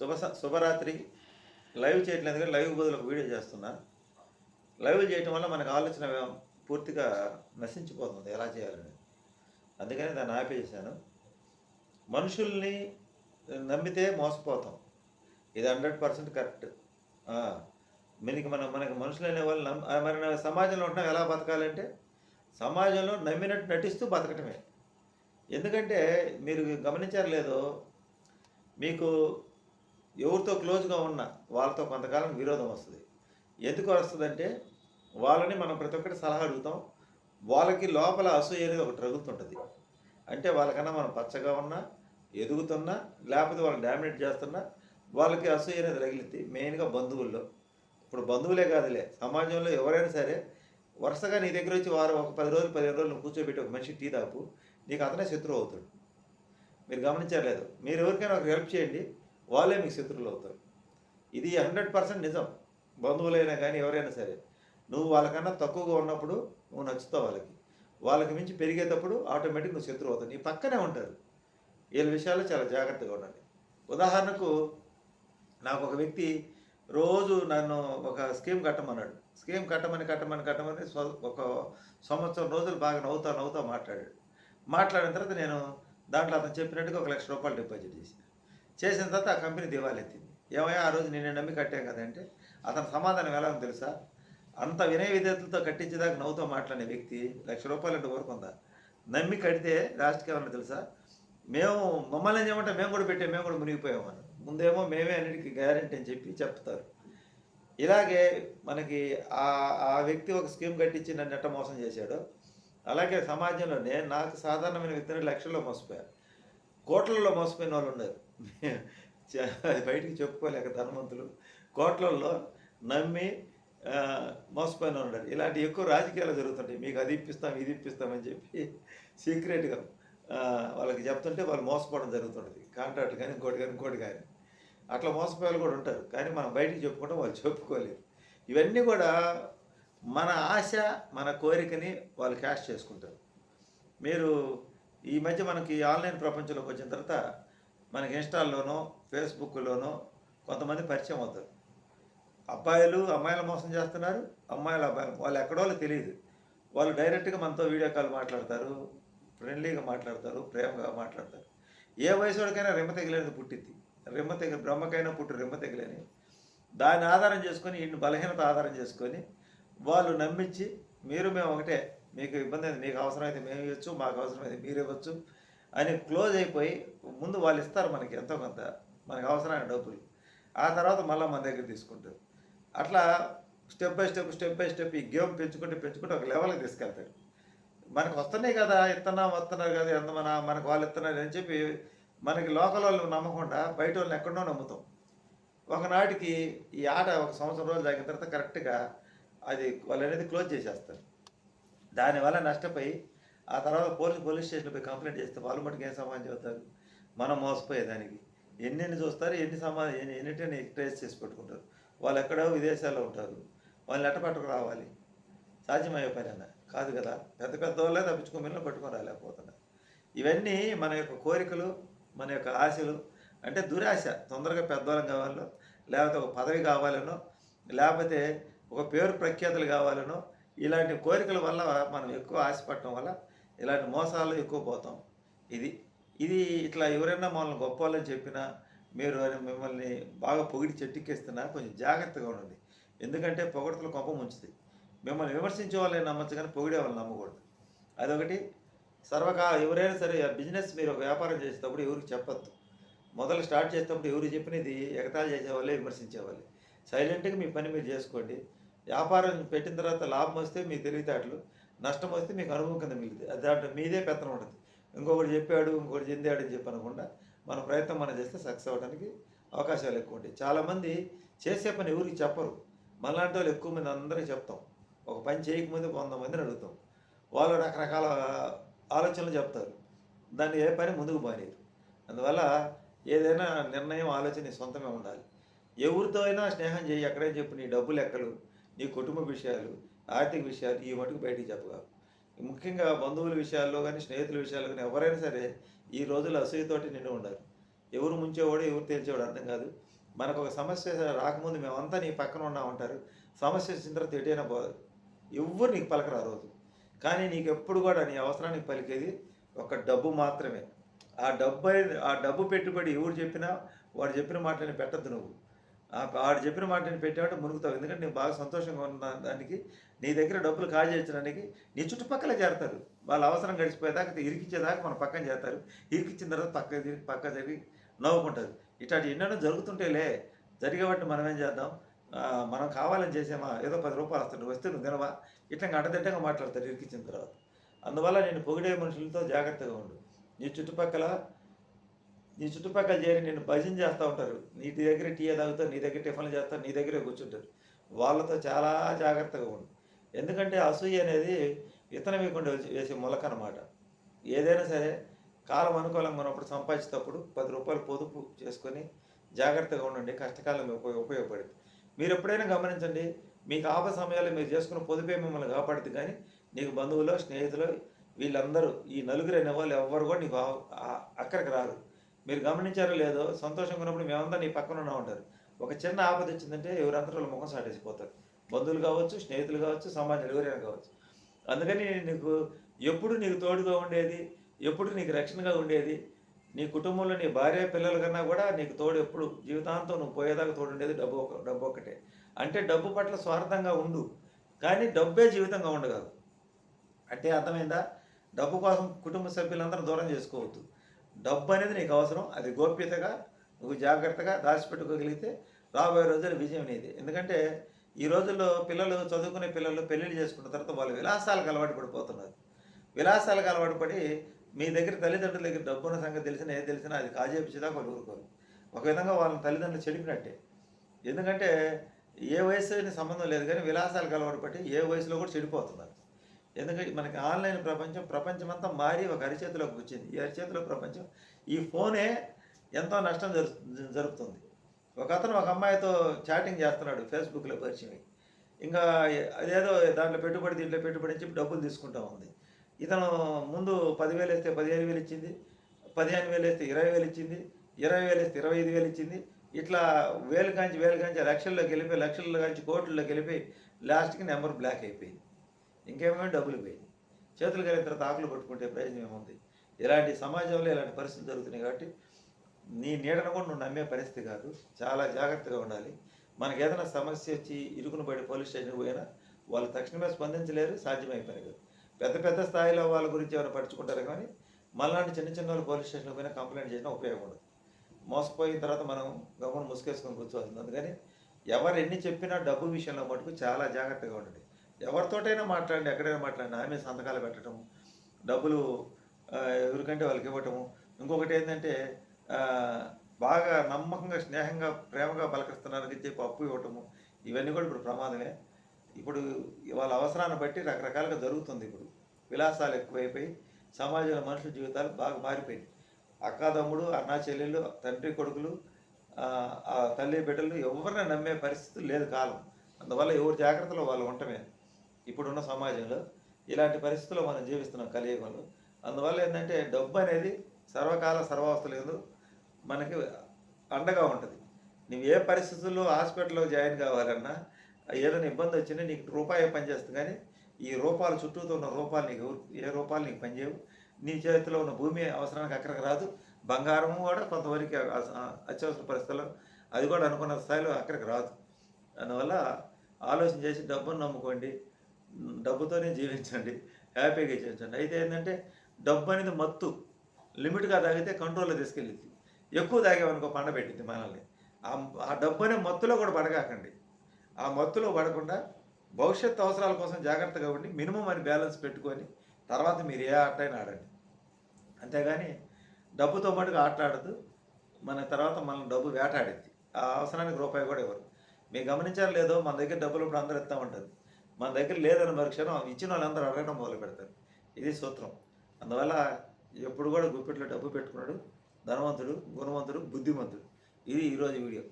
శుభ శుభరాత్రి. లైవ్ చేయట్లేదు కానీ లైవ్ బదులు ఒక వీడియో చేస్తున్నా. లైవ్ చేయటం వల్ల మనకు ఆలోచన పూర్తిగా నశించిపోతుంది ఎలా చేయాలని అందుకని దాన్ని ఆపేసాను మనుషుల్ని నమ్మితే మోసపోతాం. ఇది హండ్రెడ్ పర్సెంట్ కరెక్ట్. మనకి మనం మనకి మనుషులు అనే వాళ్ళు మరి సమాజంలో ఉంటున్నాం ఎలా బతకాలంటే సమాజంలో నమ్మినట్టు నటిస్తూ బతకటమే. ఎందుకంటే మీరు గమనించారు లేదో మీకు ఎవరితో క్లోజ్గా ఉన్న వాళ్ళతో కొంతకాలం విరోధం వస్తుంది. ఎందుకు వస్తుందంటే వాళ్ళని మనం ప్రతి ఒక్కటి సలహా అడుగుతాం. వాళ్ళకి లోపల అసూయ అనేది ఒకటి రగులుతుంటుంది. అంటే వాళ్ళకన్నా మనం పచ్చగా ఉన్నా ఎదుగుతున్నా లేకపోతే వాళ్ళని డామినేట్ చేస్తున్నా వాళ్ళకి అసూయ అనేది రగిలిద్ది. మెయిన్గా బంధువుల్లో. ఇప్పుడు బంధువులే కాదులే సమాజంలో ఎవరైనా సరే వరుసగా నీ దగ్గర వచ్చి వారు ఒక పది రోజులు పదిహేను రోజులు కూర్చోబెట్టి ఒక మనిషి టీ దాపు నీకు అతనే శత్రువు అవుతాడు. మీరు గమనించలేదు లేదు మీరు ఎవరికైనా ఒక హెల్ప్ చేయండి. వాళ్ళే మీకు శత్రువులు అవుతారు. ఇది హండ్రెడ్ పర్సెంట్ నిజం. బంధువులైనా కానీ ఎవరైనా సరే. నువ్వు వాళ్ళకన్నా తక్కువగా ఉన్నప్పుడు నువ్వు నచ్చుతావు వాళ్ళకి. వాళ్ళకి మించి పెరిగేటప్పుడు ఆటోమేటిక్ నువ్వు శత్రువు అవుతావు. నీ పక్కనే ఉంటారు. వీళ్ళ విషయాల్లో చాలా జాగ్రత్తగా ఉండండి. ఉదాహరణకు నాకు ఒక వ్యక్తి రోజు నన్ను ఒక స్కీమ్ కట్టమన్నాడు. స్కీమ్ కట్టమని కట్టమని కట్టమని ఒక సంవత్సరం రోజులు బాగా నవ్వుతా నవ్వుతా మాట్లాడాడు. మాట్లాడిన తర్వాత నేను దాంట్లో అతను చెప్పినట్టుగా ఒక లక్ష రూపాయలు డిపాజిట్ చేశాను. చేసిన తర్వాత ఆ కంపెనీ దివాళీ ఎత్తింది ఏమయ్యా ఆ రోజు నేను నమ్మి కట్టాం కదంటే అతని సమాధానం ఎలా ఉందో తెలుసా? అంత వినయ విధేతలతో కట్టించేదాకా నవ్వుతో మాట్లాడే వ్యక్తి లక్ష రూపాయలు అంటే వరకు ఉందా నమ్మి కడితే లాస్ట్కి ఏమన్నా తెలుసా? మేము మమ్మల్ని చేయమంటే మేము కూడా పెట్టాం మేము కూడా మునిగిపోయామని ముందేమో మేమే అన్నిటికీ గ్యారెంటీ అని చెప్పి చెప్తారు. ఇలాగే మనకి ఆ ఆ వ్యక్తి ఒక స్కీమ్ కట్టించి నన్ను ఎట్ట మోసం చేశాడు అలాగే సమాజంలోనే నాకు సాధారణమైన వ్యక్తులు లక్షల్లో మోసపోయారు. కోట్లలో మోసపోయిన వాళ్ళు ఉన్నారు. బయటికి చెప్పుకోలేక ధనవంతులు కోట్లల్లో నమ్మి ఆ, మోసపోయిన ఇలాంటి ఎక్కువ రాజకీయాలు జరుగుతుంటాయి. మీకు అది ఇప్పిస్తాం ఇది ఇప్పిస్తామని చెప్పి సీక్రెట్గా వాళ్ళకి చెప్తుంటే వాళ్ళు మోసపోవడం జరుగుతుంటుంది. కాంట్రాక్ట్ కానీ ఇంకోటి కానీ ఇంకోటి కానీ అట్లా మోసపోయేలు కూడా ఉంటారు. కానీ మనం బయటికి చెప్పుకుంటాం వాళ్ళు చెప్పుకోలేరు. ఇవన్నీ కూడా మన ఆశ మన కోరికని వాళ్ళు క్యాష్ చేసుకుంటారు. మీరు ఈ మధ్య మనకి ఆన్లైన్ ప్రపంచంలోకి వచ్చిన తర్వాత మనకి ఇన్స్టాల్లోనో ఫేస్బుక్లోనో కొంతమంది పరిచయం అవుతారు. అబ్బాయిలు అమ్మాయిలు మోసం చేస్తున్నారు అమ్మాయిలు అబ్బాయిలు వాళ్ళు ఎక్కడో తెలియదు. వాళ్ళు డైరెక్ట్గా మనతో వీడియో కాల్ మాట్లాడతారు ఫ్రెండ్లీగా మాట్లాడతారు ప్రేమగా మాట్లాడతారు. ఏ వయసు రెమ్మ తెగలేని పుట్టింది రెమ్మ తెగ బ్రహ్మకైనా పుట్టు రెమ్మ తెగలేని. దాన్ని ఆధారం చేసుకొని వీటిని బలహీనత ఆధారం చేసుకొని వాళ్ళు నమ్మించి మీరు మేము ఒకటే మీకు ఇబ్బంది అయితే మీకు అవసరమైతే మేము ఇవ్వచ్చు మాకు అవసరమైతే మీరు ఇవ్వచ్చు అని క్లోజ్ అయిపోయి ముందు వాళ్ళు ఇస్తారు మనకి ఎంతో కొంత మనకు అవసరమైన డబ్బులు. ఆ తర్వాత మళ్ళీ మన దగ్గర తీసుకుంటారు. అట్లా step by step step by step ఈ గేమ్ పెంచుకుంటే పెంచుకుంటే ఒక లెవెల్కి తీసుకెళ్తారు. మనకు వస్తున్నాయి కదా ఇస్తున్నాం వస్తున్నారు కదా ఎంత మన మనకు వాళ్ళు ఇస్తున్నారు అని చెప్పి మనకి లోకల్ వాళ్ళు నమ్మకుండా బయట వాళ్ళని ఎక్కడో నమ్ముతాం. ఒకనాటికి ఈ ఆట ఒక సంవత్సరం రోజులు తగిన తర్వాత కరెక్ట్గా అది వాళ్ళు అనేది క్లోజ్ చేసేస్తారు. దానివల్ల నష్టపోయి ఆ తర్వాత పోలీసు పోలీస్ స్టేషన్లో పోయి కంప్లైంట్ చేస్తే వాళ్ళు మటుకు ఏం సమాధానం చెబుతారు? మనం మోసపోయేదానికి. ఎన్నెన్ని చూస్తారు? ఎన్ని సమాధానం ఎన్నిటిని ట్రేస్ చేసి పెట్టుకుంటారు? వాళ్ళు ఎక్కడో విదేశాల్లో ఉంటారు. వాళ్ళని ఎట్ట పట్టుకు రావాలి. సాధ్యమయ్యే పని అన్న కాదు కదా. పెద్ద పెద్ద వాళ్ళే తప్పించుకొని వెళ్ళి పట్టుకొని రాలేకపోతున్నారు. ఇవన్నీ మన యొక్క కోరికలు మన యొక్క ఆశలు అంటే దురాశ. తొందరగా పెద్దవాళ్ళం కావాలనో లేకపోతే ఒక పదవి కావాలనో లేకపోతే ఒక పేరు ప్రఖ్యాతులు కావాలనో ఇలాంటి కోరికల వల్ల మనం ఎక్కువ ఆశపడటం వల్ల ఇలాంటి మోసాలు ఎక్కువ పోతాం. ఇది ఇది ఇట్లా ఎవరైనా మనల్ని గొప్పవాళ్ళని చెప్పినా మీరు మిమ్మల్ని బాగా పొగిడి చెట్టుకెస్తున్నా కొంచెం జాగ్రత్తగా ఉండండి. ఎందుకంటే పొగడతలు కొంప ముంచుతాయి మిమ్మల్ని విమర్శించే వాళ్ళని నమ్మచ్చు కానీ పొగిడే వాళ్ళని నమ్మకూడదు. అదొకటి. సర్వకాల ఎవరైనా సరే బిజినెస్ మీరు ఒక వ్యాపారం చేసేటప్పుడు ఎవరికి చెప్పొద్దు. మొదలు స్టార్ట్ చేసేటప్పుడు ఎవరు చెప్పినది ఎగతాళి చేసేవాళ్ళే విమర్శించేవాళ్ళే. సైలెంట్గా మీ పని మీరు చేసుకోండి. వ్యాపారం పెట్టిన తర్వాత లాభం వస్తే మీ తెలివితేటలు. నష్టం వస్తే మీకు అనుభవం కింద మిగులుతుంది. అది దాంట్లో మీదే పెత్తనం ఉంటుంది. ఇంకొకటి చెప్పాడు ఇంకొకటి చెందాడు అని చెప్పి అనకుండా మన ప్రయత్నం మనం చేస్తే సక్సెస్ అవ్వడానికి అవకాశాలు ఎక్కువ ఉంటాయి. చాలామంది చేసే పని ఎవరికి చెప్పరు. మనలాంటి వాళ్ళు ఎక్కువ మంది అందరికీ చెప్తాం. ఒక పని చేయకముందే వంద మందిని అడుగుతాం. వాళ్ళు రకరకాల ఆలోచనలు చెప్తారు. దాన్ని ఏ పని ముందుకు బానేరు అందువల్ల ఏదైనా నిర్ణయం ఆలోచన నీ సొంతమే ఉండాలి. ఎవరితో అయినా స్నేహం చేయి ఎక్కడైనా చెప్పు నీ డబ్బు లెక్కలు నీ కుటుంబ విషయాలు ఆర్థిక విషయాలు ఈ మటుకు బయటికి చెప్పగలరు ముఖ్యంగా బంధువుల విషయాల్లో కానీ స్నేహితుల విషయాల్లో కానీ ఎవరైనా సరే ఈ రోజుల్లో అసూయతోటి నిండి ఉండరు ఎవరు ముంచేవాడు ఎవరు తేల్చేవాడు అర్థం కాదు. మనకు ఒక సమస్య రాకముందు మేమంతా నీ పక్కన ఉన్నామంటారు సమస్య వచ్చిన తర్వాత ఎటైనా పోదు ఎవ్వరు నీకు పలకరు ఆ రోజు. కానీ నీకు ఎప్పుడు కూడా నీ అవసరానికి పలికేది ఒక డబ్బు మాత్రమే. ఆ డబ్బు ఆ డబ్బు పెట్టుబడి ఎవరు చెప్పినా వాడు చెప్పిన మాటని పెట్టద్దు నువ్వు. ఆడు వాడు చెప్పిన మాటని పెట్టామంటే మునుగుతావు. ఎందుకంటే నేను బాగా సంతోషంగా ఉన్న దానికి నీ దగ్గర డబ్బులు కాజేయడానికి నీ చుట్టుపక్కల చేరతారు. వాళ్ళ అవసరం గడిచిపోయేదాకా ఇరికించేదాకా మన పక్కన చేస్తారు ఇరికిచ్చిన తర్వాత పక్క తిరిగి పక్క జరిగి నవ్వుకుంటారు. ఇట్లాంటి ఎన్నెన్నో జరుగుతుంటేలే జరిగేవాటిని మనం ఏం చేద్దాం? మనం కావాలని చేసామా ఏదో పది రూపాయలు వస్తుంది వస్తే నువ్వు తినవా? ఇట్లా అడ్డదిడ్డంగా మాట్లాడతారు ఇరికించిన తర్వాత. అందువల్ల నేను పొగిడే మనుషులతో జాగ్రత్తగా ఉండు. నీ చుట్టుపక్కల నీ చుట్టుపక్కల చేరి నేను భజన చేస్తూ ఉంటారు. నీ దగ్గర టీ తాగుతారు నీ దగ్గర టిఫిన్లు చేస్తారు నీ దగ్గరే కూర్చుంటారు. వాళ్ళతో చాలా జాగ్రత్తగా ఉండు. ఎందుకంటే అసూయ అనేది విత్తనం ఇవ్వకుండా వేసే మొలక అనమాట ఏదైనా సరే కాలం అనుకూలంగా ఉన్నప్పుడు సంపాదించేటప్పుడు పది రూపాయలు పొదుపు చేసుకొని జాగ్రత్తగా ఉండండి. కష్టకాలం ఉపయోగ ఉపయోగపడుతుంది మీరు ఎప్పుడైనా గమనించండి మీకు ఆపద సమయాల్లో మీరు చేసుకున్న పొదుపే మిమ్మల్ని కాపాడుతుంది కానీ నీకు బంధువులు స్నేహితులు వీళ్ళందరూ ఈ నలుగురు అనే వాళ్ళు ఎవ్వరు కూడా నీకు అక్కడికి రారు. మీరు గమనించారో లేదో సంతోషంగా ఉన్నప్పుడు మేమంతా నీ పక్కన ఉన్నా ఉంటారు ఒక చిన్న ఆపద వచ్చిందంటే ఎవరంతా వాళ్ళ ముఖం సాటేసిపోతారు. బంధువులు కావచ్చు స్నేహితులు కావచ్చు సమాజాలు ఎవరైనా కావచ్చు. అందుకని నీకు ఎప్పుడు నీకు తోడుగా ఉండేది ఎప్పుడు నీకు రక్షణగా ఉండేది నీ కుటుంబంలో నీ భార్య పిల్లల కన్నా కూడా నీకు తోడు ఎప్పుడు జీవితాంతం నువ్వు పోయేదాకా తోడు ఉండేది డబ్బు ఒక డబ్బు ఒక్కటే. అంటే డబ్బు పట్ల స్వార్థంగా ఉండు కానీ డబ్బే జీవితంగా ఉండగలదు అంటే అర్థమైందా? డబ్బు కోసం కుటుంబ సభ్యులందరూ దూరం చేసుకోవద్దు. డబ్బు అనేది నీకు అవసరం అది గోప్యతగా నువ్వు జాగ్రత్తగా దాచిపెట్టుకోగలిగితే రాబోయే రోజులు విజయం నీది. ఎందుకంటే ఈ రోజుల్లో పిల్లలు చదువుకునే పిల్లలు పెళ్ళిళ్ళు చేసుకున్న తర్వాత వాళ్ళు విలాసాలకు అలవాటు పడిపోతున్నారు. విలాసాలకు అలవాటు పడి మీ దగ్గర తల్లిదండ్రుల దగ్గర డబ్బు ఉన్న సంగతి తెలిసినా ఏది తెలిసినా అది కాజేపించేదాకా వాళ్ళు ఊరుకోరు. ఒక విధంగా వాళ్ళని తల్లిదండ్రులు చెడిపినట్టే. ఎందుకంటే ఏ వయసు సంబంధం లేదు కానీ విలాసాలకు అలవాటు పట్టి ఏ వయసులో కూడా చెడిపోతున్నారు. ఎందుకంటే మనకి ఆన్లైన్ ప్రపంచం ప్రపంచం అంతా మారి ఒక అరిచేతిలోకి వచ్చింది. ఈ అరిచేతిలో ప్రపంచం ఈ ఫోనే ఎంతో నష్టం జరు జరుపుతుంది. ఒక అతను ఒక అమ్మాయితో చాటింగ్ చేస్తున్నాడు ఫేస్బుక్లో పరిచయం ఇంకా అదేదో దాంట్లో పెట్టుబడి దీంట్లో పెట్టుబడి అని చెప్పి డబ్బులు తీసుకుంటా ఉంది. ఇతను ముందు పదివేలు వేస్తే పదిహేను వేలు ఇచ్చింది పదిహేను వేలు వేస్తే ఇరవై వేలు ఇచ్చింది ఇరవై వేలు వేస్తే ఇరవై ఐదు వేలు ఇచ్చింది. ఇట్లా వేలు కాంచి వేలు కాంచి లక్షల్లోకి వెళ్ళిపోయి లక్షల్లో కాంచి కోట్లలోకి వెళ్ళిపోయి లాస్ట్కి నెంబర్ బ్లాక్ అయిపోయింది. ఇంకేమేమి డబ్బులు పోయింది. చేతులు కలిగిన తర్వాత ఆకులు పట్టుకుంటే ప్రయోజనం ఏముంది? ఇలాంటి సమాజంలో ఇలాంటి పరిస్థితులు జరుగుతున్నాయి కాబట్టి నీ నీడను కూడా నువ్వు నమ్మే పరిస్థితి కాదు. చాలా జాగ్రత్తగా ఉండాలి. మనకి ఏదైనా సమస్య వచ్చి ఇరుకును పడి పోలీస్ స్టేషన్కి పోయినా వాళ్ళు తక్షణమే స్పందించలేరు సాధ్యమైపోయినాయి కాదు. పెద్ద పెద్ద స్థాయిలో వాళ్ళ గురించి ఎవరైనా పడుచుకుంటారు కానీ మళ్ళాంటి చిన్న చిన్న వాళ్ళు పోలీస్ స్టేషన్కి పోయినా కంప్లైంట్ చేసినా ఉపయోగం ఉండదు. మోసపోయిన తర్వాత మనం గమనం ముసుకేసుకొని కూర్చోవాల్సింది. అందుకని ఎవరు ఎన్ని చెప్పినా డబ్బు విషయంలో మటుకు చాలా జాగ్రత్తగా ఉండండి. ఎవరితోటైనా మాట్లాడండి ఎక్కడైనా మాట్లాడండి. ఆమె సంతకాలు పెట్టడం డబ్బులు ఎవరికంటే వాళ్ళకి ఇవ్వటము. ఇంకొకటి ఏంటంటే బాగా నమ్మకంగా స్నేహంగా ప్రేమగా పలకరిస్తున్నారని చెప్పి అప్పు ఇవ్వటము. ఇవన్నీ కూడా ఇప్పుడు ప్రమాదమే. ఇప్పుడు వాళ్ళ అవసరాన్ని బట్టి రకరకాలుగా జరుగుతుంది ఇప్పుడు. విలాసాలు ఎక్కువైపోయి సమాజంలో మనుషుల జీవితాలు బాగా మారిపోయింది అక్కాదమ్ముడు అన్నా చెల్లెళ్ళు తండ్రి కొడుకులు ఆ, తల్లి బిడ్డలు ఎవరిని నమ్మే పరిస్థితి లేదు కాలం. అందువల్ల ఎవరి జాగ్రత్తలో వాళ్ళు ఉండటమే. ఇప్పుడున్న సమాజంలో ఇలాంటి పరిస్థితుల్లో మనం జీవిస్తున్నాం కలియుగంలో. అందువల్ల ఏంటంటే డబ్బు అనేది సర్వకాల సర్వావస్థలు మనకి అండగా ఉంటుంది. నువ్వు ఏ పరిస్థితుల్లో హాస్పిటల్లో జాయిన్ కావాలన్నా ఏదైనా ఇబ్బంది వచ్చినా నీకు రూపాయి పనిచేస్తుంది. కానీ ఈ రూపాయలు చుట్టూతో ఉన్న రూపాయలు నీకు ఏ రూపాయలు నీకు పనిచేయవు. నీ చేతిలో ఉన్న భూమి అవసరానికి అక్కడికి రాదు. బంగారం కూడా కొంతవరకు అత్యవసర పరిస్థితుల్లో అది కూడా అనుకున్న స్థాయిలో అక్కడికి రాదు. అందువల్ల ఆలోచన చేసి డబ్బును నమ్ముకోండి. డబ్బుతోనే జీవించండి. హ్యాపీగా జీవించండి. అయితే ఏంటంటే డబ్బు అనేది మత్తు. లిమిట్గా తాగితే కంట్రోల్లో తీసుకెళ్ళింది ఎక్కువ తాగేమనుకో పండ పెట్టింది మనల్ని. ఆ డబ్బు అనే మత్తులో కూడా పడగాకండి. ఆ మత్తులో పడకుండా భవిష్యత్తు అవసరాల కోసం జాగ్రత్తగా ఉండి మినిమం అని బ్యాలెన్స్ పెట్టుకొని తర్వాత మీరు ఏ ఆట అయినా ఆడండి. అంతేగాని డబ్బుతో మటుకు ఆటలాడదు. మన తర్వాత మనం డబ్బు వేటాడిద్ది. ఆ అవసరానికి రూపాయి కూడా ఇవ్వరు. మీరు గమనించారు లేదో మన దగ్గర డబ్బులు ఇప్పుడు అందరూ ఇస్తూ ఉంటుంది మన దగ్గర లేదని మరుక్షణం ఇచ్చిన వాళ్ళందరూ అడగడం మొదలు పెడతారు. ఇది సూత్రం. అందువల్ల ఎప్పుడు కూడా గుప్పిట్లో డబ్బు పెట్టుకున్నాడు ధనవంతుడు గుణవంతుడు బుద్ధిమంతుడు. ఇది ఈరోజు వీడియో.